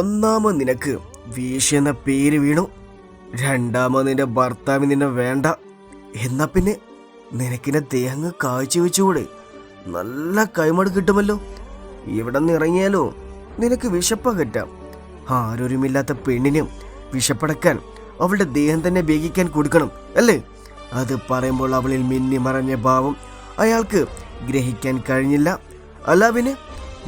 ഒന്നാമത് നിനക്ക് വീശി എന്ന പേര് വീണു. രണ്ടാമത് നിന്റെ ഭർത്താവ് നിന്നെ വേണ്ട. എന്നാ പിന്നെ നിനക്കിന്റെ ദേഹങ്ങ് കാഴ്ചവെച്ചുകൂടെ നല്ല കൈമട് കിട്ടുമല്ലോ. ഇവിടെ നിന്ന് ഇറങ്ങിയാലോ നിനക്ക് വിശപ്പകറ്റാം ആരൊരുമില്ലാത്ത പെണ്ണിനും വിശപ്പടക്കാൻ അവളുടെ ദേഹം തന്നെ വേഗിക്കാൻ കൊടുക്കണം അല്ലേ? അത് പറയുമ്പോൾ അവളിൽ മിന്നി മറഞ്ഞ ഭാവം അയാൾക്ക് ഗ്രഹിക്കാൻ കഴിഞ്ഞില്ല. അല്ല പിന്നെ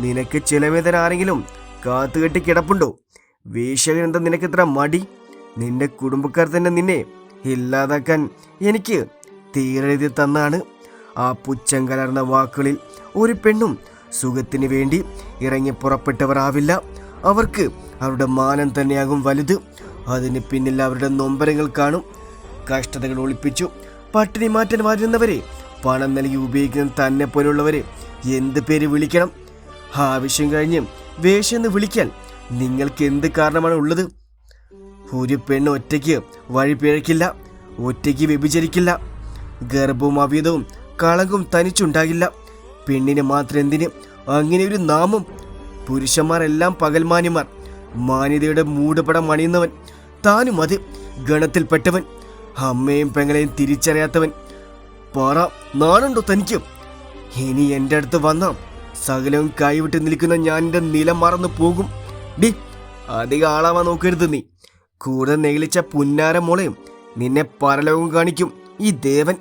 നിനക്ക് ചിലവേദന ആരെങ്കിലും കാത്തുകെട്ടി കിടപ്പുണ്ടോ? വേശ്യകനെന്താ നിനക്ക് ഇത്ര മടി? നിന്റെ കുടുംബക്കാർ തന്നെ നിന്നെ ഇല്ലാതാക്കാൻ എനിക്ക് തീരെഴുതി തന്നാണ്. ആ പുച്ഛം കലർന്ന വാക്കുകളിൽ ഒരു പെണ്ണും സുഖത്തിന് വേണ്ടി ഇറങ്ങി പുറപ്പെട്ടവരാവില്ല. അവർക്ക് അവരുടെ മാനം തന്നെയാകും വലുത്. അതിന് പിന്നിൽ അവരുടെ നൊമ്പരങ്ങൾ കാണും. കഷ്ടതകൾ ഒളിപ്പിച്ചു. പട്ടിണി മാറ്റാൻ വരുന്നവരെ പണം നൽകി ഉപയോഗിക്കുന്ന തന്നെ പോലുള്ളവരെ എന്ത് പേര് വിളിക്കണം? ആവശ്യം കഴിഞ്ഞ് വേഷെന്ന് വിളിക്കാൻ നിങ്ങൾക്ക് എന്ത് കാരണമാണ് ഉള്ളത്? ഒരു പെണ്ണ് ഒറ്റയ്ക്ക് വഴി പിഴയ്ക്കില്ല ഒറ്റയ്ക്ക് വ്യഭിചരിക്കില്ല ഗർഭവും അവിതവും കളങ്കും തനിച്ചുണ്ടാകില്ല. പെണ്ണിന് മാത്രം എന്തിന്? അങ്ങനെ ഒരു നാമം. പുരുഷന്മാരെല്ലാം പകൽമാന്യന്മാർ. മാന്യതയുടെ മൂടുപടം അണിയുന്നവൻ. താനും അത്. ഗണത്തിൽപ്പെട്ടവൻ. അമ്മയും പെങ്ങളെയും തിരിച്ചറിയാത്തവൻ. പറ നാണുണ്ടോ തനിക്ക്? ഇനി എന്റെ അടുത്ത് വന്ന സകലവും കൈവിട്ട് നിൽക്കുന്ന ഞാൻ എന്റെ നിലം മറന്നു പോകും. ഡി അധികം ആളാവാൻ നോക്കരുത് നീ. കൂടെ നെളിച്ച പുന്നാര മോളെയും നിന്നെ പരലോകം കാണിക്കും. ഈ ദേവൻ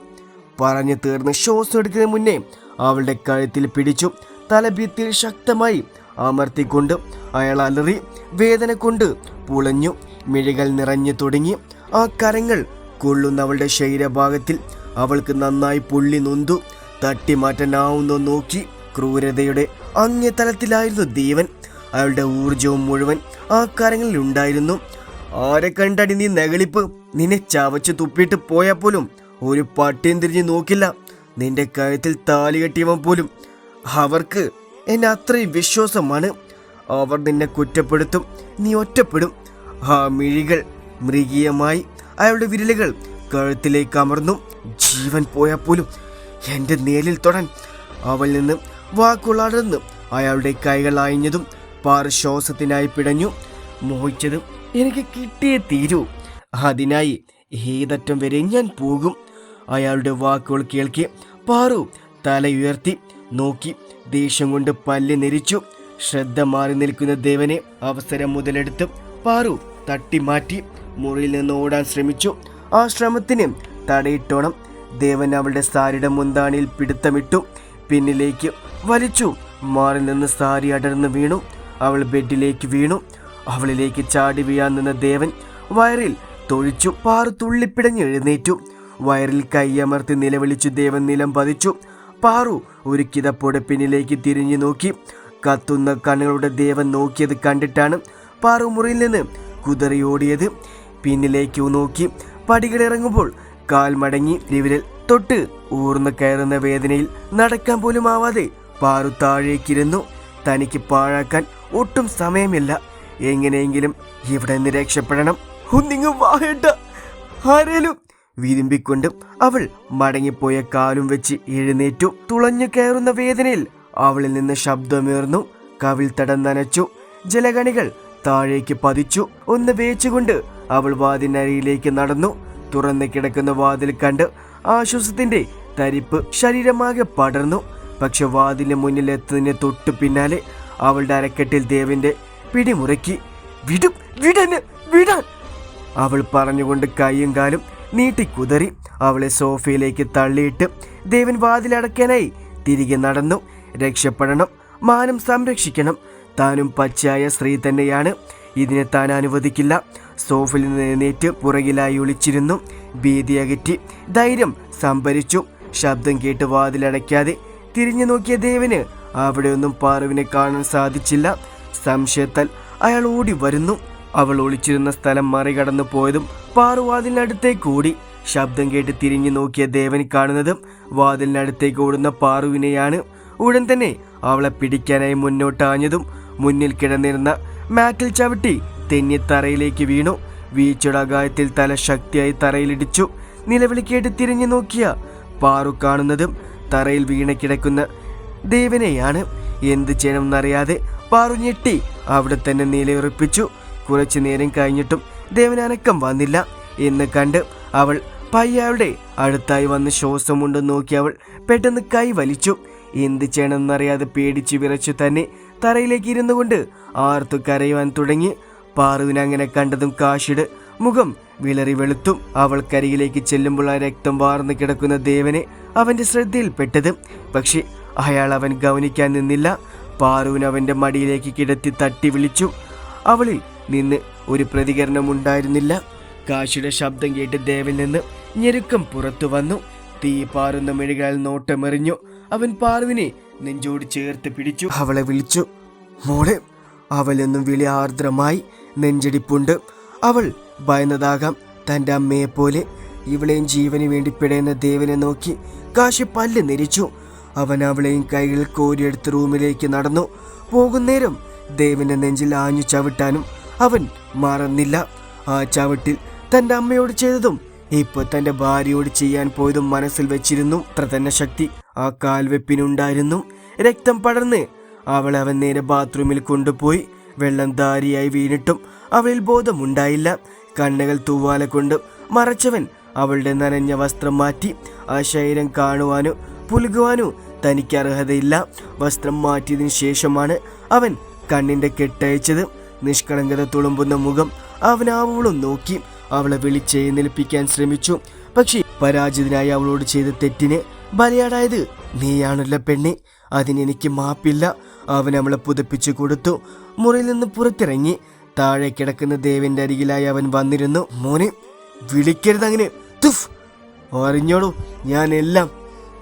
പറഞ്ഞു തീർന്ന് ഷോസ് എടുക്കുന്നതിന് മുന്നേ അവളുടെ കഴുത്തിൽ പിടിച്ചു. തലഭിത്തിൽ ശക്തമായി അമർത്തിക്കൊണ്ട് അയാൾ അലറി വേദന കൊണ്ട് പുളഞ്ഞു. മിഴികൾ നിറഞ്ഞു തുടങ്ങി. ആ കരങ്ങൾ കൊള്ളുന്ന അവളുടെ ശരീരഭാഗത്തിൽ അവൾക്ക് നന്നായി പൊള്ളി നൊന്തു. തട്ടിമാറ്റാനാവുന്നോ നോക്കി. ക്രൂരതയുടെ അങ്ങേ തലത്തിലായിരുന്നു ദേവൻ. അയാളുടെ ഊർജവും മുഴുവൻ ആ കരങ്ങളിൽ ഉണ്ടായിരുന്നു. ആരെ കണ്ടടി നീ നെകളിപ്പ് നിന്നെ ചവച്ച് തുപ്പിയിട്ട് പോയാൽ പോലും ഒരു പട്ടിയും തിരിഞ്ഞ് നോക്കില്ല. നിന്റെ കഴുത്തിൽ താലി കെട്ടിയവൻ പോലും. അവർക്ക് എന്നെ അത്രയും വിശ്വാസമാണ്. അവർ നിന്നെ കുറ്റപ്പെടുത്തും. നീ ഒറ്റപ്പെടും. ആ മിഴികൾ മൃഗീയമായി അയാളുടെ വിരലുകൾ കഴുത്തിലേക്ക് അമർന്നു. ജീവൻ പോയാൽ പോലും എന്റെ നേലിൽ തൊടാൻ അവൾ നിന്ന് വാക്കുകളടർന്ന് അയാളുടെ കൈകൾ അയഞ്ഞതും പാർശ്വാസത്തിനായി പിടഞ്ഞു മോഹിച്ചതും എനിക്ക് കിട്ടിയേ തീരൂ. അതിനായി ഏതറ്റം വരെ ഞാൻ പോകും. അയാളുടെ വാക്കുകൾ കേൾക്കെ പാറു തലയുയർത്തി നോക്കി ദേഷ്യം കൊണ്ട് പല്ല് നെരിച്ചു. ശ്രദ്ധ മാറി നിൽക്കുന്ന ദേവനെ അവസരം മുതലെടുത്ത് പാറു തട്ടിമാറ്റി മുറിയിൽ നിന്ന് ഓടാൻ ശ്രമിച്ചു. ആ ശ്രമത്തിന് തടയിട്ടോണം. ദേവൻ അവളുടെ സാരിയുടെ മുന്താണിയിൽ പിടുത്തമിട്ടു. പിന്നിലേക്ക് വലിച്ചു. മാറി നിന്ന് സാരി അടർന്നു വീണു. അവൾ ബെഡിലേക്ക് വീണു. അവളിലേക്ക് ചാടി വീഴാൻ നിന്ന ദേവൻ വയറിൽ തൊഴിച്ചു പാറു തുള്ളിപ്പിടഞ്ഞ് എഴുന്നേറ്റു. വയറിൽ കൈയമർത്തി നിലവിളിച്ചു ദേവൻ നിലം പതിച്ചു. പാറു ഒരു കിതപ്പോടെ പിന്നിലേക്ക് തിരിഞ്ഞു നോക്കി. കത്തുന്ന കണ്ണുകളുടെ ദേവൻ നോക്കിയത് കണ്ടിട്ടാണ് പാറു മുറിയിൽ നിന്ന് കുതറിയോടിയത് പിന്നിലേക്ക് നോക്കി. പടികളിറങ്ങുമ്പോൾ കാൽ മടങ്ങി വിരൽ തൊട്ട് ഊർന്നു കയറുന്ന വേദനയിൽ നടക്കാൻ പോലും ആവാതെ പാറു താഴേക്കിരുന്നു. തനിക്ക് പാഴാക്കാൻ ഒട്ടും സമയമില്ല. എങ്ങനെയെങ്കിലും ഇവിടെ നിന്ന് രക്ഷപ്പെടണം. ഒന്നിങ്ങ് വാഹേട്ട ആരേലും? വിതുമ്പിക്കൊണ്ടും അവൾ മടങ്ങിപ്പോയ കാലും വെച്ച് എഴുന്നേറ്റു. തുളഞ്ഞു കയറുന്ന വേദനയിൽ അവളിൽ നിന്ന് ശബ്ദമേർന്നു കവിൽ തടം നനച്ചു ജലകണികൾ താഴേക്ക് പതിച്ചു. ഒന്ന് വേച്ചുകൊണ്ട് അവൾ വാതിനരിയിലേക്ക് നടന്നു. തുറന്നു കിടക്കുന്ന വാതിൽ കണ്ട് ആശ്വാസത്തിന്റെ തരിപ്പ് ശരീരമാകെ പടർന്നു. പക്ഷെ വാതിലിന് മുന്നിൽ എത്തുന്നതിന് തൊട്ടു പിന്നാലെ അവളുടെ അരക്കെട്ടിൽ ദേവന്റെ പിടിമുറക്കി വിടും വിടന് വിടാൻ. അവൾ പറഞ്ഞുകൊണ്ട് കൈയും കാലും നീട്ടിക്കുതറി അവളെ സോഫയിലേക്ക് തള്ളിയിട്ട് ദേവൻ വാതിലടക്കാനായി തിരികെ നടന്നു. രക്ഷപ്പെടണം മാനം സംരക്ഷിക്കണം. താനും പച്ചയായ സ്ത്രീ തന്നെയാണ്. ഇതിനെ താൻ അനുവദിക്കില്ല. സോഫയിൽ നിന്ന് എഴുന്നേറ്റ് പുറകിലായി ഒളിച്ചിരുന്നു. ഭീതി അകറ്റി. ധൈര്യം സംഭരിച്ചു. ശബ്ദം കേട്ട് വാതിലടയ്ക്കാതെ തിരിഞ്ഞു നോക്കിയ ദേവന് അവിടെയൊന്നും പാറുവിനെ കാണാൻ സാധിച്ചില്ല. സംശയത്താൽ അയാൾ ഓടി വരുന്നു. അവൾ ഒളിച്ചിരുന്ന സ്ഥലം മറികടന്നു പോയതും പാറു വാതിലിനടുത്തേക്ക് ഓടി. ശബ്ദം കേട്ട് തിരിഞ്ഞു നോക്കിയ ദേവൻ കാണുന്നതും വാതിലിനടുത്തേക്ക് ഓടുന്ന പാറുവിനെയാണ്. ഉടൻ തന്നെ അവളെ പിടിക്കാനായി മുന്നോട്ടാഞ്ഞതും മുന്നിൽ കിടന്നിരുന്ന മാറ്റിൽ ചവിട്ടി തെന്നി തറയിലേക്ക് വീണു. വീഴ്ചയുടെ അകായത്തിൽ തല ശക്തിയായി തറയിലിടിച്ചു. നിലവിളിക്കേട്ട് തിരിഞ്ഞു നോക്കിയ പാറു കാണുന്നതും തറയിൽ വീണ കിടക്കുന്ന ദേവനെയാണ്. എന്ത് ചെയ്യണമെന്നറിയാതെ പാറു ഞെട്ടി. അവിടെ തന്നെ നിലയുറപ്പിച്ചു. കുറച്ചു നേരം കഴിഞ്ഞിട്ടും ദേവനനക്കം വന്നില്ല. എന്ന് കണ്ട് അവൾ പയ്യാളുടെ അടുത്തായി വന്ന് ശ്വാസമുണ്ടെന്ന് നോക്കി അവൾ പെട്ടെന്ന് കൈ വലിച്ചു. എന്ത് ചെയ്യണമെന്നറിയാതെ പേടിച്ചു വിറച്ചു തന്നെ തറയിലേക്ക് ഇരുന്നു കൊണ്ട് ആർത്തു കരയുവാൻ തുടങ്ങി. പാറുവിനെ അങ്ങനെ കണ്ടതും കാശിയുടെ മുഖം വിളറി വെളുത്തും. അവൾ കരിയിലേക്ക് ചെല്ലുമ്പോൾ ആ രക്തം വാർന്നു കിടക്കുന്ന ദേവനെ അവന്റെ ശ്രദ്ധയിൽപ്പെട്ടത്. പക്ഷേ അയാൾ അവൻ ഗൗനിക്കാൻ നിന്നില്ല. പാറുവിൻ അവന്റെ മടിയിലേക്ക് കിടത്തി തട്ടി വിളിച്ചു. അവളിൽ നിന്ന് ഒരു പ്രതികരണം ഉണ്ടായിരുന്നില്ല. കാശിയുടെ ശബ്ദം കേട്ട് ദേവിൽ നിന്ന് ഞെരുക്കം പുറത്തു വന്നു. തീ പാറുന്ന മെഴുകാൽ നോട്ടമെറിഞ്ഞു. അവൻ പാറുവിനെ നെഞ്ചോട് ചേർത്ത് പിടിച്ചു. അവളെ വിളിച്ചു മോളെ അവലെന്നും വിളി ആർദ്രമായി. നെഞ്ചടിപ്പുണ്ട്. അവൾ ഭയന്നതാകാം. തന്റെ അമ്മയെപ്പോലെ ഇവളെയും ജീവന് വേണ്ടി പിടയുന്ന ദേവനെ നോക്കി കാശി പല്ല് നിരിച്ചു. അവൻ അവളെയും കൈകൾ കോരിയെടുത്ത് റൂമിലേക്ക് നടന്നു. പോകുന്നേരം ദേവന്റെ നെഞ്ചിൽ ആഞ്ഞു ചവിട്ടാനും അവൻ മറന്നില്ല. ആ ചവിട്ടിൽ തന്റെ അമ്മയോട് ചെയ്തതും ഇപ്പൊ തന്റെ ഭാര്യയോട് ചെയ്യാൻ പോയതും മനസ്സിൽ വെച്ചിരുന്നു. അത്ര തന്നെ ശക്തി ആ കാൽവെപ്പിനുണ്ടായിരുന്നു. രക്തം പടർന്ന് അവൾ അവൻ നേരെ ബാത്റൂമിൽ കൊണ്ടുപോയി. വെള്ളം ധാരിയായി വീണിട്ടും അവളിൽ ബോധമുണ്ടായില്ല. കണ്ണുകൾ തൂവാല കൊണ്ട് മറച്ചവൻ അവളുടെ നനഞ്ഞ വസ്ത്രം മാറ്റി ആ ശരീരം കാണുവാനോ പുലുകുവാനോ തനിക്ക് അർഹതയില്ല. വസ്ത്രം മാറ്റിയതിനു ശേഷമാണ് അവൻ കണ്ണിന്റെ കെട്ടയച്ചത്. നിഷ്കളങ്കത തുളുമ്പുന്ന മുഖം അവനാവളും നോക്കി അവളെ വിളിച്ചെഴുന്നേൽപ്പിക്കാൻ ശ്രമിച്ചു. പക്ഷേ പരാജിതനായി അവളോട് ചെയ്ത തെറ്റിന് ബലിയാടായത് നീയാണല്ലോ പെണ്ണെ അതിനെനിക്ക് മാപ്പില്ല. അവൻ അവളെ പുതപ്പിച്ചു കൊടുത്തു. മുറിയിൽ നിന്ന് പുറത്തിറങ്ങി. താഴെ കിടക്കുന്ന ദേവന്റെ അരികിലായി അവൻ വന്നിരുന്നു. മോനെ വിളിക്കരുത് അങ്ങനെ. തുഫ്. അറിഞ്ഞോളൂ ഞാൻ എല്ലാം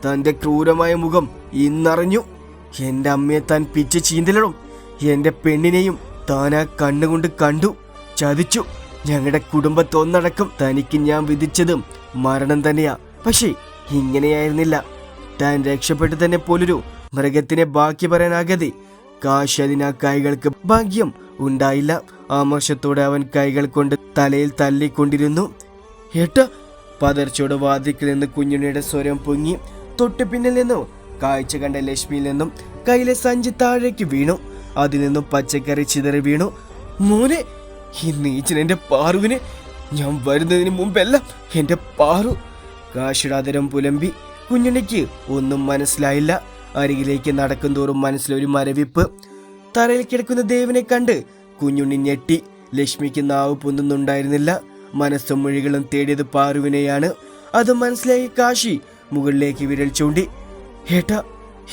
തന്റെ ക്രൂരമായ മുഖം ഇന്നറിഞ്ഞു. എന്റെ അമ്മയെ താൻ പിച്ച് ചീന്തലിടും എന്റെ പെണ്ണിനെയും താൻ ആ കണ്ണുകൊണ്ട് കണ്ടു. ചതിച്ചു. ഞങ്ങളുടെ കുടുംബത്തൊന്നടക്കം തനിക്ക് ഞാൻ വിധിച്ചതും മരണം തന്നെയാ. പക്ഷേ ഇങ്ങനെയായിരുന്നില്ല. താൻ രക്ഷപ്പെട്ടു തന്നെ പോലൊരു മൃഗത്തിനെ ബാക്കി കാശ് അതിന് ആ കൈകൾക്ക് ഭാഗ്യം ഉണ്ടായില്ല. ആമർഷത്തോടെ അവൻ കൈകൾ കൊണ്ട് തലയിൽ തല്ലിക്കൊണ്ടിരുന്നു ഏട്ട പതർച്ചയോട് വാതിക്കിൽ നിന്ന് കുഞ്ഞുണ്ണിയുടെ സ്വരം പൊങ്ങി തൊട്ടു പിന്നിൽ നിന്നും കാഴ്ച കണ്ട ലക്ഷ്മിയിൽ നിന്നും കയ്യിലെ സഞ്ചി താഴേക്ക് വീണു. അതിൽ നിന്നും പച്ചക്കറി ചിതറി വീണു. മോനെ ഈ നീച്ചൻ എന്റെ പാറുവിനെ ഞാൻ വരുന്നതിന് മുമ്പല്ല എന്റെ പാറു. കാശിടാതരം പുലമ്പി കുഞ്ഞുണ്ണിക്ക് ഒന്നും മനസ്സിലായില്ല. അരികിലേക്ക് നടക്കുന്തോറും മനസ്സിലൊരു മരവിപ്പ്. തറയിൽ കിടക്കുന്ന ദേവനെ കണ്ട് കുഞ്ഞുണ്ണി ഞെട്ടി. ലക്ഷ്മിക്ക് നാവ് പൊന്തുന്നുണ്ടായിരുന്നില്ല. മനസ്സും മൊഴികളും തേടിയത് പാറുവിനെയാണ്. അത് മനസ്സിലായി കാശി മുകളിലേക്ക് വിരൽ ചൂണ്ടി. ഏട്ടാ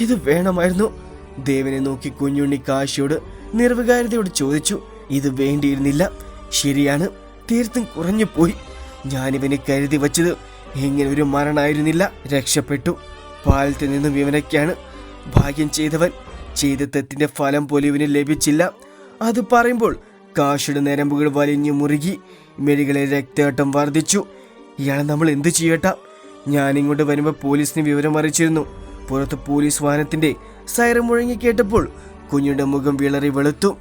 ഇത് വേണമായിരുന്നു. ദേവനെ നോക്കി കുഞ്ഞുണ്ണി കാശിയോട് നിർവികാരതയോട് ചോദിച്ചു. ഇത് വേണ്ടിയിരുന്നില്ല. ശരിയാണ്. തീർത്തും കുറഞ്ഞു പോയി ഞാനിവനെ കരുതി വച്ചത് ഇങ്ങനെ ഒരു മരണായിരുന്നില്ല. രക്ഷപ്പെട്ടു. പാലത്തിൽ നിന്നും ഇവനൊക്കെയാണ് ഭാഗ്യം ചെയ്തവൻ. ചെയ്ത തെറ്റിന്റെ ഫലം പോലും ഇവന് ലഭിച്ചില്ല. അത് പറയുമ്പോൾ കാശിയുടെ നരമ്പുകൾ വലിഞ്ഞു മുറുകി മെഴികളെ രക്തയോട്ടം വർദ്ധിച്ചു. ഇയാളെ നമ്മൾ എന്ത് ചെയ്യട്ട? ഞാനിങ്ങോട്ട് വരുമ്പോൾ പോലീസിന് വിവരം അറിയിച്ചിരുന്നു. പുറത്ത് പോലീസ് വാഹനത്തിന്റെ സൈറം മുഴങ്ങി കേട്ടപ്പോൾ കുഞ്ഞിയുടെ മുഖം വിളറി വെളുത്തു.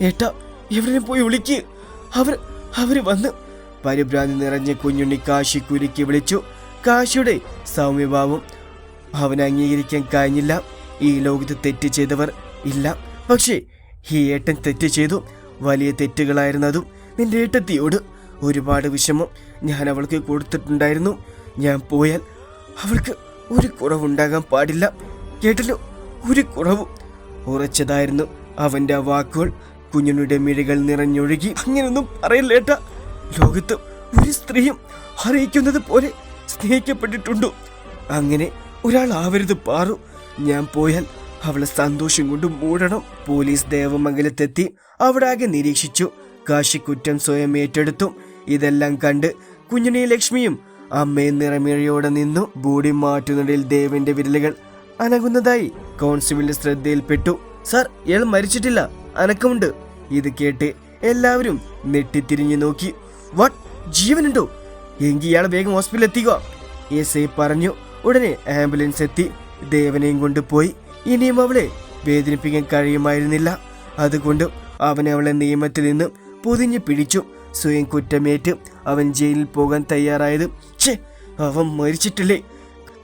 ഏട്ടാ എവിടെ പോയി വിളിക്ക്. അവർ അവർ വന്ന്. പരിഭ്രാന്തി നിറഞ്ഞ കുഞ്ഞുണ്ണി കാശി കുരുക്കി വിളിച്ചു. കാശിയുടെ സൗമ്യഭാവം അവൻ അംഗീകരിക്കാൻ കഴിഞ്ഞില്ല. ഈ ലോകത്ത് തെറ്റ് ചെയ്തവർ ഇല്ല. പക്ഷേ ഈ ഏട്ടൻ തെറ്റ് ചെയ്തു. വലിയ തെറ്റുകളായിരുന്നതും നിന്റെ ഏട്ടത്തിയോട്. ഒരുപാട് വിഷമം ഞാൻ അവൾക്ക് കൊടുത്തിട്ടുണ്ടായിരുന്നു. ഞാൻ പോയാൽ അവൾക്ക് ഒരു കുറവുണ്ടാകാൻ പാടില്ല. കേട്ടല്ലോ ഒരു കുറവും. ഉറച്ചതായിരുന്നു അവന്റെ വാക്കുകൾ. കുഞ്ഞുണ്ണിയുടെ മിഴികൾ നിറഞ്ഞൊഴുകി. അങ്ങനെയൊന്നും പറയില്ലേട്ട ലോകത്ത് ഒരു സ്ത്രീയും അറിയിക്കുന്നത് പോലെ സ്നേഹിക്കപ്പെട്ടിട്ടുണ്ടോ. അങ്ങനെ ഒരാൾ ആവരുത് പാറു. ഞാൻ പോയാൽ അവളെ സന്തോഷം കൊണ്ട് മൂടണം. പോലീസ് ദേവമംഗലത്തെത്തി അവിടെ ആകെ നിരീക്ഷിച്ചു. കാശി കുറ്റം സ്വയം ഏറ്റെടുത്തു. ഇതെല്ലാം കണ്ട് കുഞ്ഞുണ്ണിയും ലക്ഷ്മിയും അമ്മയും നിറമിഴയോടെ നിന്നു. ബോഡി മാറ്റുന്നതിൽ ദേവന്റെ വിരലുകൾ അനങ്ങുന്നതായി കോൺസ്റ്റബിളിന്റെ ശ്രദ്ധയിൽപ്പെട്ടു. സാർ ഇയാൾ മരിച്ചിട്ടില്ല. അനക്കമുണ്ട്. ഇത് കേട്ട് എല്ലാവരും നെട്ടിത്തിരിഞ്ഞു നോക്കി. വാട്ട്? ജീവനുണ്ടോ? എങ്കിൽ ഇയാൾ വേഗം ഹോസ്പിറ്റലിൽ എത്തിക്കുക എസ് ഐ പറഞ്ഞു. ഉടനെ ആംബുലൻസ് എത്തി. ദേവനെയും കൊണ്ടുപോയി ഇനിയും അവളെ വേദനിപ്പിക്കാൻ കഴിയുമായിരുന്നില്ല. അതുകൊണ്ട് അവൻ അവളെ നിയമത്തിൽ നിന്ന് പൊതിഞ്ഞു പിടിച്ചു. സ്വയം കുറ്റമേറ്റ് അവൻ ജയിലിൽ പോകാൻ തയ്യാറായത്. ഛേ അവൻ മരിച്ചിട്ടില്ലേ?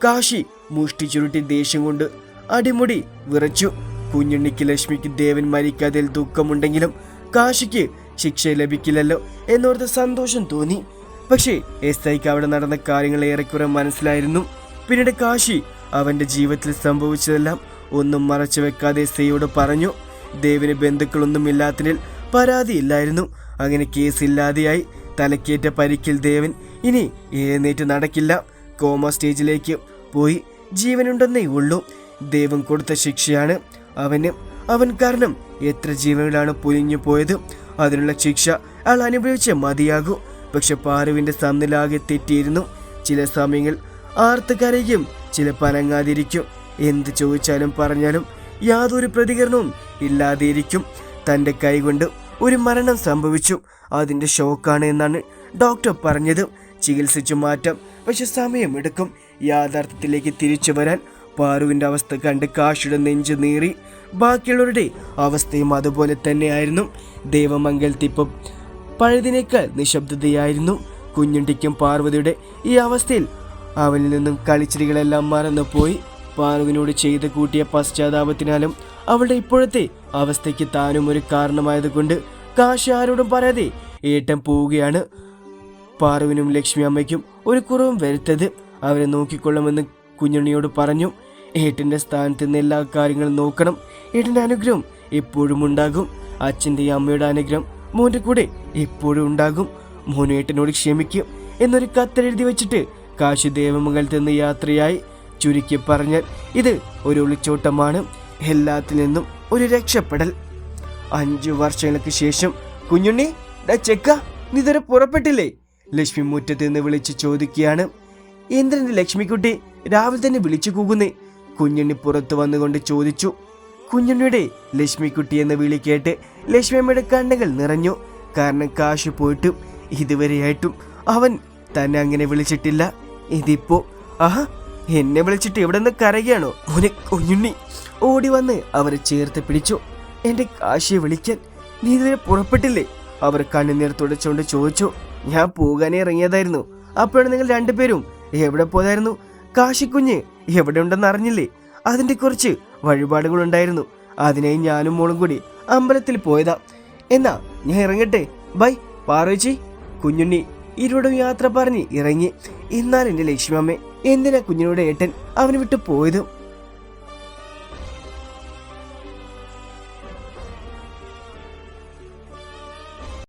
കാശി മുഷ്ടി ചുരുട്ടി ദേഷ്യം കൊണ്ട് അടിമുടി വിറച്ചു. കുഞ്ഞുണ്ണിക്ക് ലക്ഷ്മിക്ക് ദേവൻ മരിക്കാതിൽ ദുഃഖമുണ്ടെങ്കിലും കാശിക്ക് ശിക്ഷ ലഭിക്കില്ലല്ലോ എന്നോർത്ത് സന്തോഷം തോന്നി. പക്ഷേ എസ് ഐക്ക് അവിടെ നടന്ന കാര്യങ്ങൾ ഏറെക്കുറെ മനസ്സിലായിരുന്നു. പിന്നീട് കാശി അവന്റെ ജീവിതത്തിൽ സംഭവിച്ചതെല്ലാം ഒന്നും മറച്ചു വെക്കാതെ സ്ത്രീയോട് പറഞ്ഞു ദേവിന് ബന്ധുക്കളൊന്നും ഇല്ലാത്തതിൽ പരാതിയില്ലായിരുന്നു അങ്ങനെ കേസ് ഇല്ലാതെയായി തലക്കേറ്റ പരിക്കിൽ ദേവൻ ഇനി എഴുന്നേറ്റ് നടക്കില്ല. കോമ സ്റ്റേജിലേക്ക് പോയി ജീവനുണ്ടെന്നേ ഉള്ളൂ. ദൈവം കൊടുത്ത ശിക്ഷയാണ് അവന്. അവൻ കാരണം എത്ര ജീവനുകളാണ് പൊലിഞ്ഞു പോയത്. അതിനുള്ള ശിക്ഷ അയാൾ അനുഭവിച്ചേ മതിയാകൂ. പക്ഷെ പാറുവിന്റെ സമനിലാകെ തെറ്റിയിരുന്നു. ചില സമയങ്ങൾ ആർത്ത് കരയും ചില പനങ്ങാതിരിക്കും എന്ത് ചോദിച്ചാലും പറഞ്ഞാലും യാതൊരു പ്രതികരണവും ഇല്ലാതെയിരിക്കും. തന്റെ കൈകൊണ്ട് ഒരു മരണം സംഭവിച്ചു. അതിന്റെ ഷോക്കാണ് എന്നാണ് ഡോക്ടർ പറഞ്ഞത്. ചികിത്സിച്ചു മാറ്റം. പക്ഷെ സമയമെടുക്കും. യാഥാർത്ഥ്യത്തിലേക്ക് തിരിച്ചു വരാൻ പാറുവിന്റെ അവസ്ഥ കണ്ട് കാശിയുടെ നെഞ്ച് നീറി. ബാക്കിയുള്ളവരുടെ അവസ്ഥയും അതുപോലെ തന്നെയായിരുന്നു. ദേവമംഗലത്തിപ്പം പഴുതിനേക്കാൾ നിശബ്ദതയായിരുന്നു. കുഞ്ഞുണ്ടിക്കും പാർവതിയുടെ ഈ അവസ്ഥയിൽ അവനിൽ നിന്നും കളിച്ചിരികളെല്ലാം മറന്നുപോയി. പാർവിനോട് ചെയ്ത് കൂട്ടിയ പശ്ചാത്താപത്തിനാലും അവളുടെ ഇപ്പോഴത്തെ അവസ്ഥയ്ക്ക് താനും ഒരു കാരണമായതുകൊണ്ട് കാശി ആരോടും പറയാതെ ഏട്ടൻ പോവുകയാണ്. പാറുവിനും ലക്ഷ്മി അമ്മയ്ക്കും ഒരു കുറവും വരുത്തത് അവരെ നോക്കിക്കൊള്ളുമെന്ന് കുഞ്ഞുണ്ണിയോട് പറഞ്ഞു. ഏട്ടന്റെ സ്ഥാനത്ത് നിന്ന് എല്ലാ കാര്യങ്ങളും നോക്കണം. ഏട്ടന്റെ അനുഗ്രഹം എപ്പോഴും ഉണ്ടാകും. അച്ഛന്റെയും അമ്മയുടെ അനുഗ്രഹം മോന്റെ കൂടെ എപ്പോഴും ഉണ്ടാകും. മോനേട്ടനോട് ക്ഷമിക്കും എന്നൊരു കത്തെഴുതി വെച്ചിട്ട് കാശി ദേവമുകൾ നിന്ന് യാത്രയായി ചുരുക്കി പറഞ്ഞാൽ ഇത് ഒരു ഒളിച്ചോട്ടമാണ് എല്ലാത്തിൽ നിന്നും ഒരു രക്ഷപ്പെടൽ. അഞ്ചു വർഷങ്ങൾക്ക് ശേഷം കുഞ്ഞുണ്ണി ഡാ ചെക്ക നീ ഇതുവരെ പുറപ്പെട്ടില്ലേ? ലക്ഷ്മി മുറ്റത്ത് നിന്ന് വിളിച്ച് ചോദിക്കുകയാണ്. ഇന്ദ്രന്റെ ലക്ഷ്മിക്കുട്ടി രാവിലെ തന്നെ വിളിച്ചു കൂകുന്നേ. കുഞ്ഞുണ്ണി പുറത്തു വന്നുകൊണ്ട് ചോദിച്ചു. കുഞ്ഞുണ്ണിയുടെ ലക്ഷ്മിക്കുട്ടി എന്ന് വിളി കേട്ട് ലക്ഷ്മിയമ്മയുടെ കണ്ണുകൾ നിറഞ്ഞു. കാരണം കാശ് പോയിട്ടും ഇതുവരെയായിട്ടും അവൻ തന്നെ അങ്ങനെ വിളിച്ചിട്ടില്ല. ഇതിപ്പോ ആഹാ എന്നെ വിളിച്ചിട്ട് ഇവിടെ നിന്ന് കരയുകയാണോ? മോനെ കുഞ്ഞുണ്ണി. ഓടി വന്ന് അവരെ ചേർത്ത് പിടിച്ചു. എന്റെ കാശിയെ വിളിക്കാൻ. നീ ഇതുവരെ പുറപ്പെട്ടില്ലേ? അവർ കണ്ണുനീർ തുടച്ചുകൊണ്ട് ചോദിച്ചു. ഞാൻ പോകാനേ ഇറങ്ങിയതായിരുന്നു. അപ്പോഴാണ് നിങ്ങൾ രണ്ടുപേരും എവിടെ പോയതായിരുന്നു? കാശിക്കുഞ്ഞ് എവിടെ ഉണ്ടെന്ന് അറിഞ്ഞില്ലേ? അതിന്റെ കുറച്ച് വഴിപാടുകൾ ഉണ്ടായിരുന്നു അതിനായി ഞാനും മോളും കൂടി അമ്പലത്തിൽ പോയതാ. എന്നാ ഞാൻ ഇറങ്ങട്ടെ. ബൈ പാറോച്ചി കുഞ്ഞുണ്ണി ഇരുവിടും യാത്ര പറഞ്ഞ് ഇറങ്ങി. എന്നാൽ എന്റെ ലക്ഷ്മി അമ്മ എന്തിനാ കുഞ്ഞിനോട് ഏട്ടൻ അവന് വിട്ട് പോയതും?